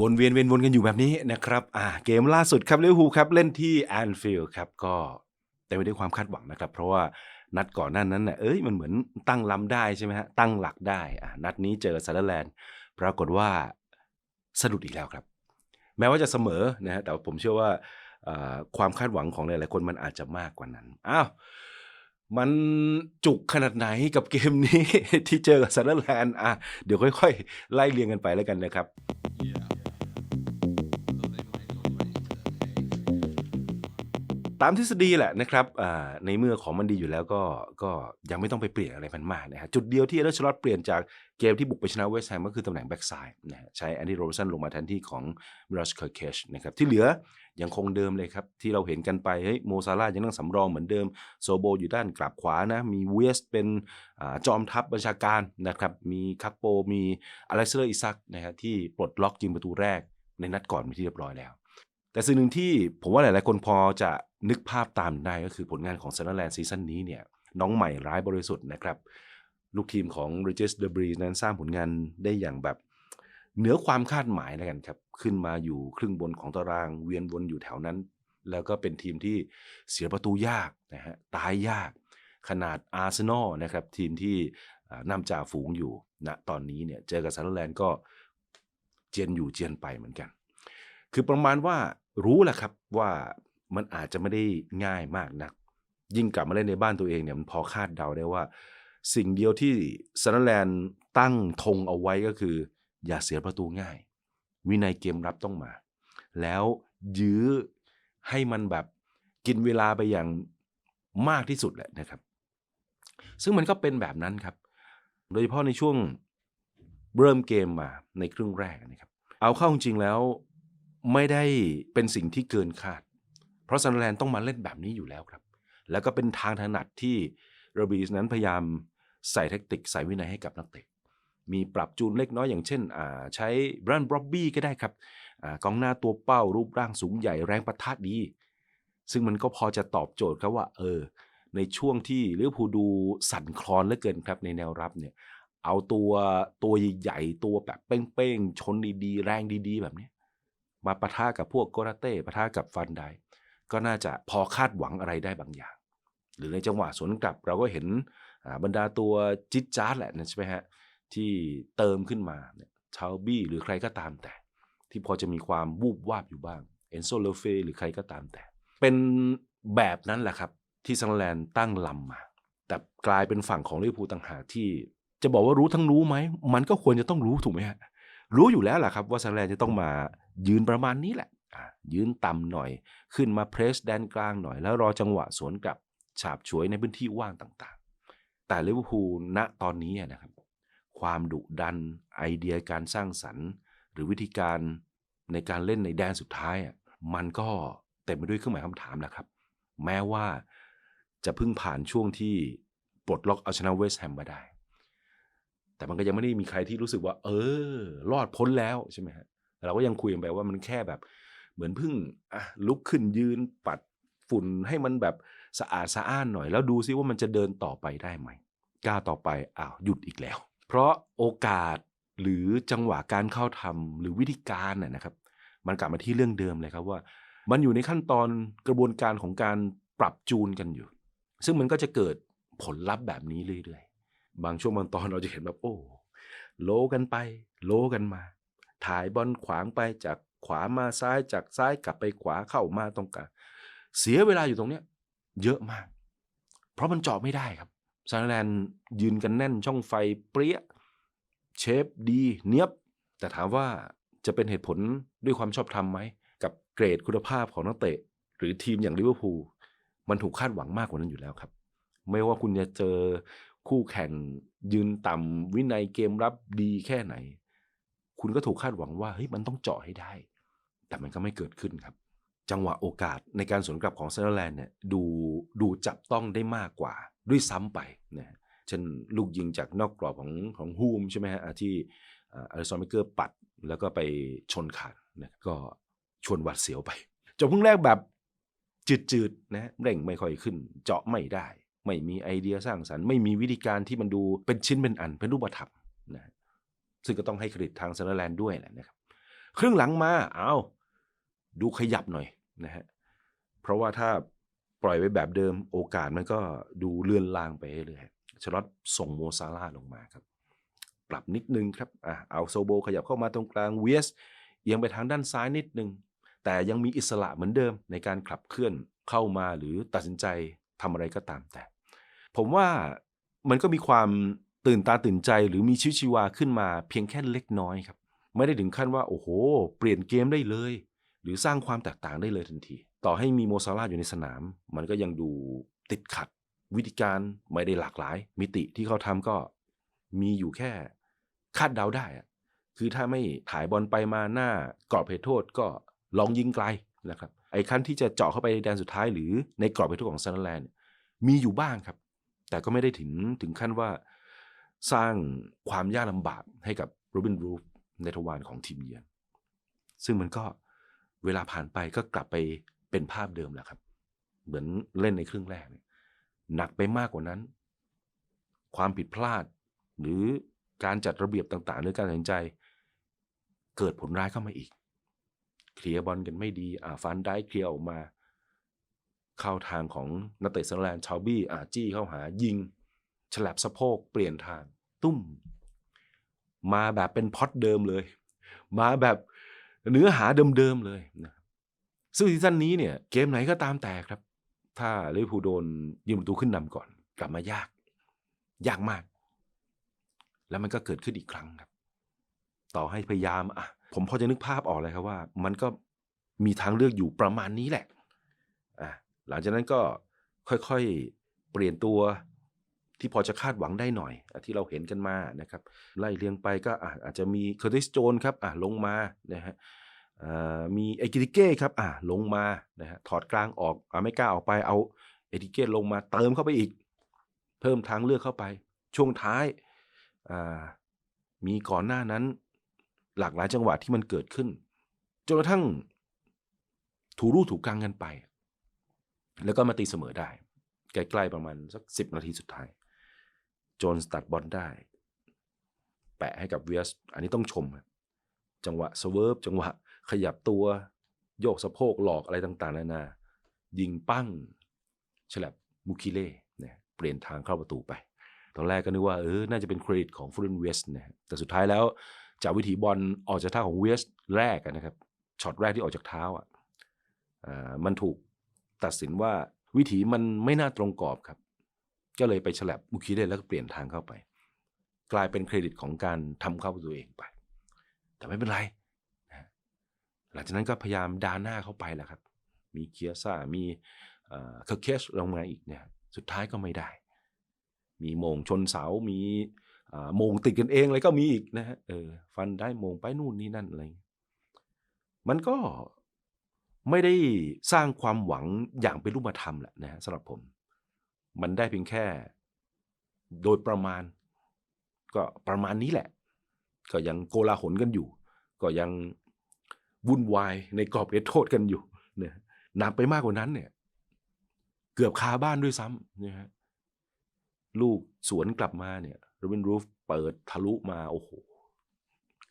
วนเวียนเวียนวนกันอยู่แบบนี้นะครับอ่าเกมล่าสุดครับลิเวอร์พูลครับเล่นที่แอนฟิลด์ครับก็เต็มไปด้วยความคาดหวังนะครับ เพราะว่านัดก่อนหนั้นนั้นน่ะเอ้ยมันเหมือนตั้งลำได้ใช่ไหมฮะตั้งหลักได้อ่านัดนี้เจอซันเดอร์แลนด์ปรากฏว่าสะดุดอีกแล้วครับ แม้ว่าจะเสมอนะฮะแต่ผมเชื่อว่าความคาดหวังของหลายๆคนมันอาจจะมากกว่านั้นอ้าวมันจุกขนาดไหนกับเกมนี้ที่เจอกับซันเดอร์แลนด์อะเดี๋ยวค่อย ๆ ไล่เรียงกันไปแล้วกันนะครับ ตามทฤษฎีแหละนะครับในเมื่อของมันดีอยู่แล้วก็ก็ยังไม่ต้องไปเปลี่ยนอะไรมันมากนะฮะจุดเดียวที่เอเดอร์ชลอตเปลี่ยนจากเกมที่บุกไปชนะเวสต์แฮมก็คือตำแหน่งแบ็กซ้ายนะฮะใช้แอนดี้โรบสันลงมาแทนที่ของมิรัชเคอร์เคชนะครับที่เหลือยังคงเดิมเลยครับ ที่เราเห็นกันไปเฮ้ยโมซาร่ายังนั่งสำรองเหมือนเดิมโซโบอยู่ด้านกลับขวานะ มีเวสเป็นอจอมทัพบัญชาการนะครับมีคัปโปมีอเล็กซเดอร์อิซักนะฮะที่ปลดล็อกยิงประตูแรกในนัดก่อนเป็นที่เรียบร้อยแล้ว แต่สิ่งหนึ่งที่ผมว่าหลาย ๆ คนพอจะนึกภาพตามได้ก็คือผลงานของซันเดอร์แลนด์ซีซั่นนี้เนี่ยน้องใหม่ร้ายบริสุทธิ์นะครับ ลูกทีมของ r e g i s de b r i e นั้นสร้างผลงานได้อย่างแบบเหนือความคาดหมายแล้วกันครับ ขึ้นมาอยู่ครึ่งบนของตารางเวียนวนอยู่แถวนั้น แล้วก็เป็นทีมที่เสียประตูยากนะฮะตายยาก ขนาดอาร์เซนอลนะครับทีมที่นำจ่าฝูงอยู่ณตอนนี้เนี่ยเจอกับซันเดอร์แลนด์ก็เจียนอยู่เจียนไปเหมือนกัน คือประมาณว่า รู้แหละครับว่ามันอาจจะไม่ได้ง่ายมากนัก ยิ่งกลับมาเล่นในบ้านตัวเองเนี่ยมันพอคาดเดาได้ว่า สิ่งเดียวที่ซันเดอร์แลนด์ตั้งธงเอาไว้ก็คือ อย่าเสียประตูง่าย วินัยเกมรับต้องมา แล้วยื้อให้มันแบบกินเวลาไปอย่างมากที่สุดแหละนะครับ ซึ่งมันก็เป็นแบบนั้นครับ โดยเฉพาะในช่วงเริ่มเกมมาในครึ่งแรกนะครับ เอาเข้าจริงแล้ว ไม่ได้เป็นสิ่งที่เกินคาด เพราะซันเดอร์แลนด์ต้องมาเล่นแบบนี้อยู่แล้วครับ แล้วก็เป็นทางถนัดที่โรบีสนั้นพยายามใส่แทคติกใส่วินัยให้กับนักเตะ มีปรับจูนเล็กน้อยอย่างเช่นอ่าใช้แบรันบร็อบบี้ก็ได้ครับอากองหน้าตัวเป้ารูปร่างสูงใหญ่แรงประทะดี ซึ่งมันก็พอจะตอบโจทย์ครับว่า เออ ในช่วงที่ลิเวอร์พูลดูสั่นคลอนเหลือเกินครับในแนวรับเนี่ยเอาตัวตัวใหญ่ๆตัวแบบเป้งๆ ชนดีๆ แรงดีๆ แบบนี้ มาปะทะกับพวกโกราเต้ปะทะกับฟันไดก็น่าจะพอคาดหวังอะไรได้บางอย่าง หรือในจังหวะสวนกลับเราก็เห็นบรรดาตัวจิตจาร์แหละนะใช่ไหมฮะที่เติมขึ้นมาเชาวบี้หรือใครก็ตามแต่ ที่พอจะมีความวูบวาบอยู่บ้างเอนโซเลเฟหรือใครก็ตามแต่ เป็นแบบนั้นแหละครับ ที่ซันเดอร์แลนตั้งลำมา แต่กลายเป็นฝั่งของลิเวอร์พูลต่างหากที่ จะบอกว่ารู้ทั้งรู้ไหม มันก็ควรจะต้องรู้ถูกไหมฮะรู้อยู่แล้วแหละครับว่าซันเดอร์แลนจะต้องมา ยืนประมาณนี้แหละยืนต่ำหน่อย ขึ้นมาเพรสแดนกลางหน่อย แล้วรอจังหวะสวนกลับฉาบฉวยในพื้นที่ว่างต่างๆ แต่ลิเวอร์พูลณตอนนี้นะครับ ความดุดันไอเดียการสร้างสรรค์ หรือวิธีการในการเล่นในแดนสุดท้ายมันก็เต็มไปด้วยเครื่องหมายคำถามนะครับ แม้ว่าจะเพิ่งผ่านช่วงที่ปลดล็อกเอาชนะเวสต์แฮมมาได้ แต่มันก็ยังไม่ได้มีใครที่รู้สึกว่า เออ รอดพ้นแล้วใช่ไหมฮะ เราก็ยังคุยกันไปว่ามันแค่แบบ เหมือนเพิ่งอะลุกขึ้นยืนปัดฝุ่นให้มันแบบสะอาดสะอ้านหน่อย แล้วดูซิว่ามันจะเดินต่อไปได้ไหมก้าวต่อไปอ้าวหยุดอีกแล้ว เพราะโอกาสหรือจังหวะการเข้าทำหรือวิธีการน่ะนะครับ มันกลับมาที่เรื่องเดิมเลยครับว่า มันอยู่ในขั้นตอนกระบวนการของการปรับจูนกันอยู่ ซึ่งมันก็จะเกิดผลลัพธ์แบบนี้เรื่อยๆ บางช่วงบางตอนเราจะเห็นแบบโอ้โลกันไป โลกันมา ถ่ายบอลขวางไปจากขวามาซ้ายจากซ้ายกลับไปขวาเข้ามาตรงกลางเสียเวลาอยู่ตรงเนี้ยเยอะมาก เพราะมันเจาะไม่ได้ครับซันด์แลนด์ยืนกันแน่นช่องไฟเปรี้ยเชฟดีเนียบ แต่ถามว่าจะเป็นเหตุผลด้วยความชอบธรรมไหม กับเกรดคุณภาพของนักเตะ หรือทีมอย่างลิเวอร์พูลมันถูกคาดหวังมากกว่านั้นอยู่แล้วครับ ไม่ว่าคุณจะเจอคู่แข่งยืนต่ำวินัยเกมรับดีแค่ไหน คุณก็ถูกคาดหวังว่าเฮ้ยมันต้องเจาะให้ได้ แต่มันก็ไม่เกิดขึ้นครับ จังหวะโอกาสในการสวนกลับของเซนเดอร์แลนด์เนี่ยดูดูจับต้องได้มากกว่าด้วยซ้ำไปนะเช่นลูกยิงจากนอกกรอบของของฮูมใช่ไหมฮะที่อาอลิซอนเมเกอร์ปัดแล้วก็ไปชนขาดนะก็ชวนหวัดเสียวไปจบครึ่งแรกแบบจืดๆนะเร่งไม่ค่อยขึ้น เจาะไม่ได้ ไม่มีไอเดียสร้างสรรค์ไม่มีวิธีการที่มันดูเป็นชิ้นเป็นอันเป็นรูปธรรม ซึ่งก็ต้องให้เครดิตทางเซนเดอร์แลนด์ด้วยแหละนะครับ ครึ่งหลังมาเอาดูขยับหน่อยนะฮะเพราะว่าถ้าปล่อยไว้แบบเดิมโอกาสมันก็ดูเลื่อนลางไปเรื่อยชลอตส่งโมซาลาลงมาครับ ปรับนิดนึงครับอะเอาโซโบขยับเข้ามาตรงกลางเวสเอียงไปทางด้านซ้ายนิดนึง แต่ยังมีอิสระเหมือนเดิมในการขับเคลื่อนเข้ามาหรือตัดสินใจทำอะไรก็ตามแต่ ผมว่ามันก็มีความ ตื่นตาตื่นใจหรือมีชีวิตชีวาขึ้นมาเพียงแค่เล็กน้อยครับ ไม่ได้ถึงขั้นว่า โอ้โห เปลี่ยนเกมได้เลย หรือสร้างความแตกต่างได้เลยทันที ต่อให้มีโมซาลาอยู่ในสนาม มันก็ยังดูติดขัด วิธีการไม่ได้หลากหลาย มิติที่เขาทำก็มีอยู่แค่คาดเดาได้คือถ้าไม่ถ่ายบอลไปมาหน้ากรอบเขตโทษก็ลองยิงไกลนะครับไอ้ขั้นที่จะเจาะเข้าไปในแดนสุดท้ายหรือในกรอบเขตโทษของซันแลนด์มีอยู่บ้างครับ แต่ก็ไม่ได้ถึงถึงขั้นว่า สร้างความยากลำบากให้กับโรบินรูฟในทวารของทีมเยือนซึ่งมันก็เวลาผ่านไปก็กลับไปเป็นภาพเดิมแหละครับ เหมือนเล่นในครึ่งแรกเนี่ยหนักไปมากกว่านั้น ความผิดพลาด หรือการจัดระเบียบต่างๆหรือการตัดสินใจ เกิดผลร้ายเข้ามาอีก เคลียร์บอลกันไม่ดี อ่าฟันได้เคลียร์ออกมา เข้าทางของนักเตะซันเดอร์แลนชาวบี้อาจี้เข้าหายิง ฉลับสะโพกเปลี่ยนทาง ตุ้ม มาแบบเป็นพอดเดิมเลย มาแบบเนื้อหาเดิมๆเลยนะซึ่งซีซั่นนี้เนี่ยเกมไหนก็ตามแต่ครับ ถ้าลิเวอร์พูลโดนยิงประตูขึ้นนำก่อน กลับมายาก ยากมาก แล้วมันก็เกิดขึ้นอีกครั้งครับ ต่อให้พยายามอะผมพอจะนึกภาพออกเลยครับว่า มันก็มีทางเลือกอยู่ประมาณนี้แหละอะหลังจากนั้นก็ค่อยๆ เปลี่ยนตัว ที่พอจะคาดหวังได้หน่อยอที่เราเห็นกันมานะครับไล่เรียงไปก็อาจจะมีเคอร์ติสโจนครับอะลงมานะฮะมีเอกิติเก้ครับอะลงมานะฮะถอดกลางออกอะไม่กล้าออกไปเอาเอกิติเก้ลงมาเติมเข้าไปอีก เพิ่มทางเลือกเข้าไป ช่วงท้ายมีก่อนหน้านั้นหลากหลายจังหวะที่มันเกิดขึ้นจนกระทั่งถูรูถูกกลางกันไป แล้วก็มาตีเสมอได้ ใกล้ๆประมาณสักสิบนาทีสุดท้าย โจนสตัดบอลได้ แปะให้กับเวียส อันนี้ต้องชมครับจังหวะสเวิร์ฟจังหวะขยับตัว โยกสะโพกหลอกอะไรต่างๆนานา ยิงปั้งฉลับมูคิเล่เนี่ยเปลี่ยนทางเข้าประตูไป ตอนแรกก็นึกว่าเออน่าจะเป็นเครดิตของฟูเรนเวสนะแต่สุดท้ายแล้วจากวิถีบอลออกจากเท้าของเวสแรกนะครับช็อตแรกที่ออกจากเท้าอะมันถูกตัดสินว่าวิถีมันไม่น่าตรงกรอบครับ ก็เลยไปฉลับมุคิเล่แล้วก็เปลี่ยนทางเข้าไป กลายเป็นเครดิตของการทำเข้าประตูเองไป แต่ไม่เป็นไรนะหลังจากนั้นก็พยายามดาหน้าเข้าไปแหละครับ มีเคียซ่ามีเคอร์เคชลงมาอีกเนี่ยสุดท้ายก็ไม่ได้ มีโมงชนเสา มีโมงติดกันเองอะไรก็มีอีกนะฮะเออฟันได้โมงไปนู่นนี่นั่นอะไรมันก็ไม่ได้สร้างความหวังอย่างเป็นรูปธรรมแหละนะฮะสำหรับผม มันได้เพียงแค่ โดยประมาณ ก็ประมาณนี้แหละ ก็ยังโกลาหลกันอยู่ ก็ยังวุ่นวายในกรอบเขตโทษกันอยู่เนี่ยหนักไปมากกว่านั้นเนี่ย เกือบคาบ้านด้วยซ้ำนะฮะลูกสวนกลับมาเนี่ยโรบินรูฟเปิดทะลุมาโอ้โห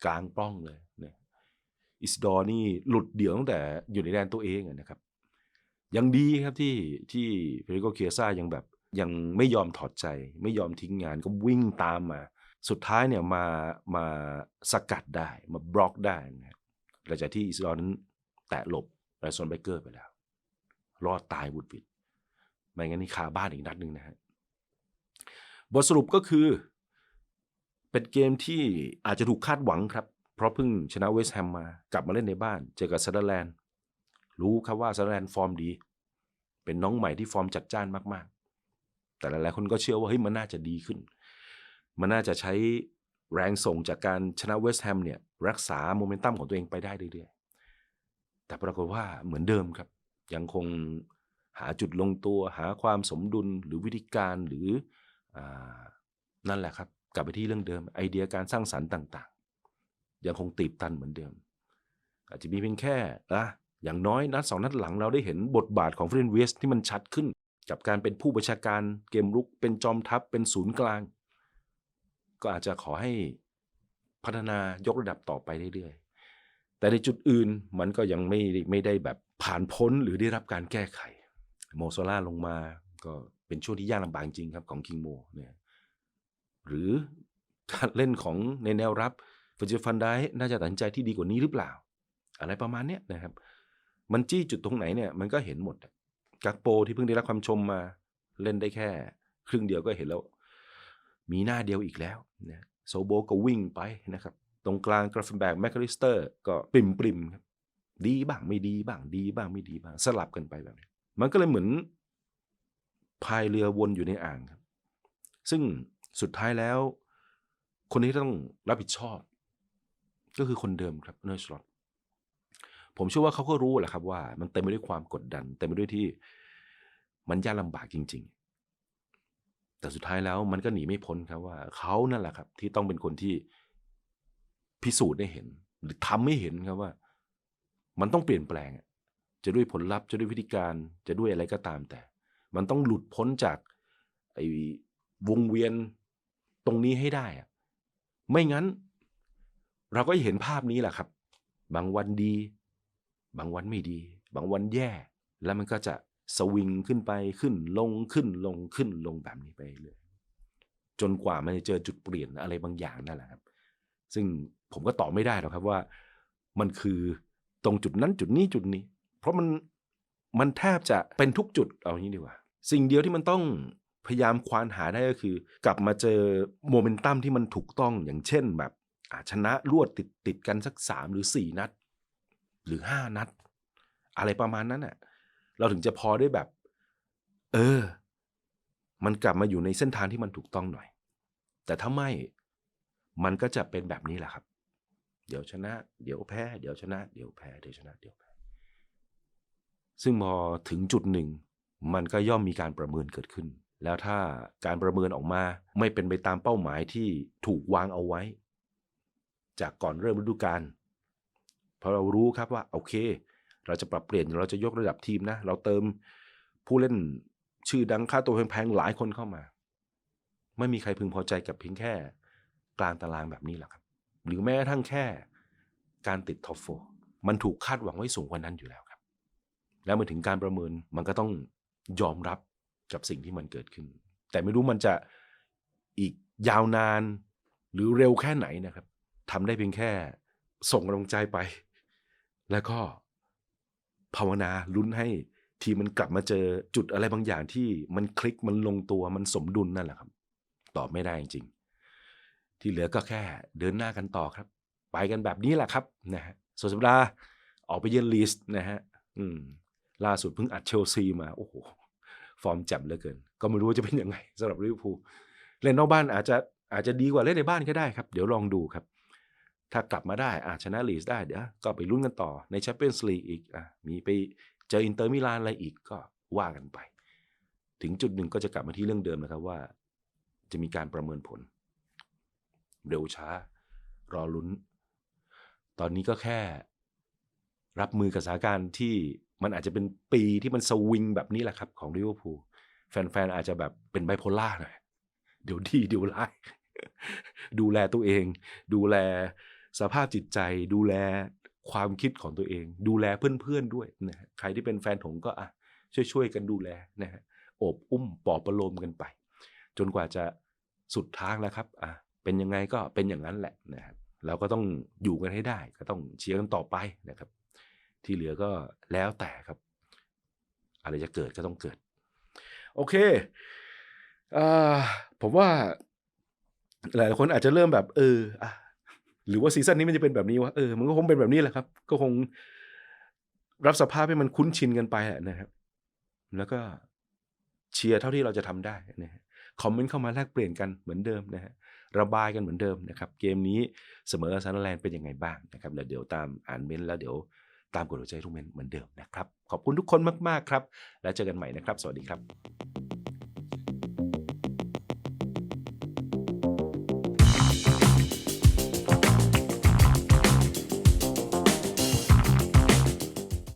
กลางปล้องเลยเนี่ยอิสดอร์นี่หลุดเดี่ยวตั้งแต่อยู่ในแดนตัวเองนะครับ ยังดีครับที่ที่เฟรโกเคียซ่ายังแบบยังไม่ยอมถอดใจ ไม่ยอมทิ้งงานก็วิ่งตามมา สุดท้ายเนี่ยมามาสกัดได้มาบล็อกได้นะหลังจากที่อิสดอร์นั้นแตะหลบไรซอนไบเกอร์ไปแล้ว รอดตายบุดวิดไม่งั้นนี่คาบ้านอีกนัดหนึ่งนะฮะบทสรุปก็คือเป็นเกมที่อาจจะถูกคาดหวังครับ เพราะเพิ่งชนะเวสต์แฮมมา กลับมาเล่นในบ้าน เจอกับซันเดอร์แลนด์ รู้ครับว่าซันเดอร์แลนฟอร์มดี เป็นน้องใหม่ที่ฟอร์มจัดจ้านมากๆ แต่หลายๆคนก็เชื่อว่าเฮ้ยมันน่าจะดีขึ้น มันน่าจะใช้แรงส่งจากการชนะเวสต์แฮมเนี่ยรักษาโมเมนตัมของตัวเองไปได้เรื่อยๆ แต่ปรากฏว่าเหมือนเดิมครับ ยังคงหาจุดลงตัว หาความสมดุลหรือวิธีการหรืออนั่นแหละครับ กลับไปที่เรื่องเดิม ไอเดียการสร้างสรรค์ต่างๆ ยังคงตีบตันเหมือนเดิม อาจจะมีเพียงแค่อะ อย่างน้อยนัดสองนัดหลังเราได้เห็นบทบาทของเฟรนเวสที่มันชัดขึ้น กับการเป็นผู้บัญชาการเกมรุกเป็นจอมทัพเป็นศูนย์กลาง ก็อาจจะขอให้พัฒนายกระดับต่อไปเรื่อยๆ แต่ในจุดอื่นมันก็ยังไม่ได้ไม่ได้แบบผ่านพ้นหรือได้รับการแก้ไข โมโซล่าลงมาก็เป็นช่วงที่ยากลำบากจริงครับของคิงโมเนี่ยหรือการเล่นของในแนวรับฟอร์จิฟันได้น่าจะตัดสินใจที่ดีกว่านี้หรือเปล่า อะไรประมาณเนี้ยนะครับ มันจี้จุดตรงไหนเนี่ยมันก็เห็นหมดกักโปที่เพิ่งได้รับความชมมา เล่นได้แค่ ครึ่งเดียวก็เห็นแล้ว มีหน้าเดียวอีกแล้วนะโซโบก็วิ่งไปนะครับ ตรงกลางกราฟแบกแมคคาลิสเตอร์ก็ปริมปริมครับดีบ้างไม่ดีบ้างดีบ้างไม่ดีบ้าง สลับกันไปแบบนี้มันก็เลยเหมือนพายเรือวนอยู่ในอ่างครับ ซึ่งสุดท้ายแล้ว คนที่ต้องรับผิดชอบ ก็คือคนเดิมครับเนอร์สลอต ผมเชื่อว่าเขาก็รู้แหละครับว่า มันเต็มไปด้วยความกดดันเต็มไปด้วยที่มันยากลำบากจริง ๆ แต่สุดท้ายแล้วมันก็หนีไม่พ้นครับว่าเขานั่นแหละครับ ที่ต้องเป็นคนที่พิสูจน์ให้เห็น หรือทำให้เห็นครับว่า มันต้องเปลี่ยนแปลงจะด้วยผลลัพธ์จะด้วยวิธีการจะด้วยอะไรก็ตามแต่ มันต้องหลุดพ้นจากไอ้วงเวียนตรงนี้ให้ได้อะไม่งั้น เราก็จะเห็นภาพนี้แหละครับ บางวันดี บางวันไม่ดี บางวันแย่ แล้วมันก็จะสวิงขึ้นไปขึ้นลงขึ้นลงขึ้นลงแบบนี้ไปเรื่อยจนกว่ามันจะเจอจุดเปลี่ยนอะไรบางอย่างนั่นแหละครับ ซึ่งผมก็ตอบไม่ได้หรอกครับว่า มันคือตรงจุดนั้นจุดนี้จุดนี้ เพราะมันมันแทบจะเป็นทุกจุดเอางี้ดีกว่า สิ่งเดียวที่มันต้องพยายามควานหาได้ก็คือ กลับมาเจอโมเมนตัมที่มันถูกต้องอย่างเช่นแบบชนะรวดติดติดกันสักสามหรือสี่นัด หรือห้านัด อะไรประมาณนั้นอะ เราถึงจะพอได้แบบ เออ มันกลับมาอยู่ในเส้นทางที่มันถูกต้องหน่อย แต่ถ้าไม่มันก็จะเป็นแบบนี้แหละครับ เดี๋ยวชนะ เดี๋ยวแพ้ เดี๋ยวชนะ เดี๋ยวแพ้ เดี๋ยวชนะ เดี๋ยวแพ้ ซึ่งพอถึงจุดหนึ่ง มันก็ย่อมมีการประเมินเกิดขึ้น แล้วถ้าการประเมินออกมาไม่เป็นไปตามเป้าหมายที่ถูกวางเอาไว้ จากก่อนเริ่มฤดูกาล พราะเรารู้ครับว่าโอเค เราจะปรับเปลี่ยนเราจะยกระดับทีมนะ เราเติมผู้เล่นชื่อดังค่าตัวแพงๆหลายคนเข้ามา ไม่มีใครพึงพอใจกับเพียงแค่ กลางตารางแบบนี้หรอกครับ หรือแม้กระทั่งแค่การติดท็อปโฟมันถูกคาดหวังไว้สูงกว่านั้นอยู่แล้วครับ แล้วมาถึงการประเมินมันก็ต้องยอมรับกับสิ่งที่มันเกิดขึ้น แต่ไม่รู้มันจะอีกยาวนานหรือเร็วแค่ไหนนะครับทำได้เพียงแค่ส่งกำลังใจไป แล้วก็ภาวนาลุ้นให้ทีมมันกลับมาเจอจุดอะไรบางอย่างที่มันคลิกมันลงตัวมันสมดุลนั่นแหละครับ ตอบไม่ได้จริงๆที่เหลือก็แค่เดินหน้ากันต่อครับ ไปกันแบบนี้แหละครับนะฮะส่วนสัปดาห์ออกไปเยือนลีสนะฮะอืมล่าสุดเพิ่งอัดเชลซีมาโอ้โหฟอร์มจ่มเหลือเกิน ก็ไม่รู้ว่าจะเป็นยังไงสำหรับลิเวอร์พูลเล่นนอกบ้านอาจจะอาจจะดีกว่าเล่นในบ้านก็ได้ครับ เดี๋ยวลองดูครับ ถ้ากลับมาได้อาจชนะลีสได้เดี๋ยวก็ไปลุ้นกันต่อในแชมเปี้ยนส์ลีกอีกอะมีไปเจออินเตอร์มิลานอะไรอีกก็ว่ากันไป ถึงจุดหนึ่งก็จะกลับมาที่เรื่องเดิมนะครับว่า จะมีการประเมินผล เร็วช้า รอลุ้น ตอนนี้ก็แค่ รับมือกับสถานการณ์ที่มันอาจจะเป็นปีที่มันสวิงแบบนี้แหละครับ ของลิเวอร์พูลแฟนๆอาจจะแบบเป็นไบโพล่าหน่อยเดี๋ยวดีเดี๋ยวร้ายดูแลตัวเอง ดูแล สภาพจิตใจดูแลความคิดของตัวเอง ดูแลเพื่อนๆด้วยนะใครที่เป็นแฟนผมก็อะช่วยๆกันดูแลนะฮะโอบอุ้มปลอบประโลมกันไป จนกว่าจะสุดทางแล้วครับอะเป็นยังไงก็เป็นอย่างนั้นแหละนะครับเราก็ต้องอยู่กันให้ได้ ก็ต้องเชียร์กันต่อไปนะครับ ที่เหลือก็แล้วแต่ครับ อะไรจะเกิดก็ต้องเกิด โอเคอ่าผมว่า หลายคนอาจจะเริ่มแบบ เอออะ หรือว่าซีซั่นนี้มันจะเป็นแบบนี้วะเออมันก็คงเป็นแบบนี้แหละครับ ก็คงรับสภาพให้มันคุ้นชินกันไปอะนะครับ แล้วก็เชียร์เท่าที่เราจะทำได้นะฮะคอมเมนต์เข้ามาแลกเปลี่ยนกันเหมือนเดิมนะฮะระบายกันเหมือนเดิมนะครับ เกมนี้เสมอซันเดอร์แลนด์เป็นยังไงบ้างนะครับ แล้วเดี๋ยวตามอ่านเมนแล้วเดี๋ยวตามกดหัวใจทุกเมนเหมือนเดิมนะครับ ขอบคุณทุกคนมาก ๆ ครับ แล้วเจอกันใหม่นะครับ สวัสดีครับ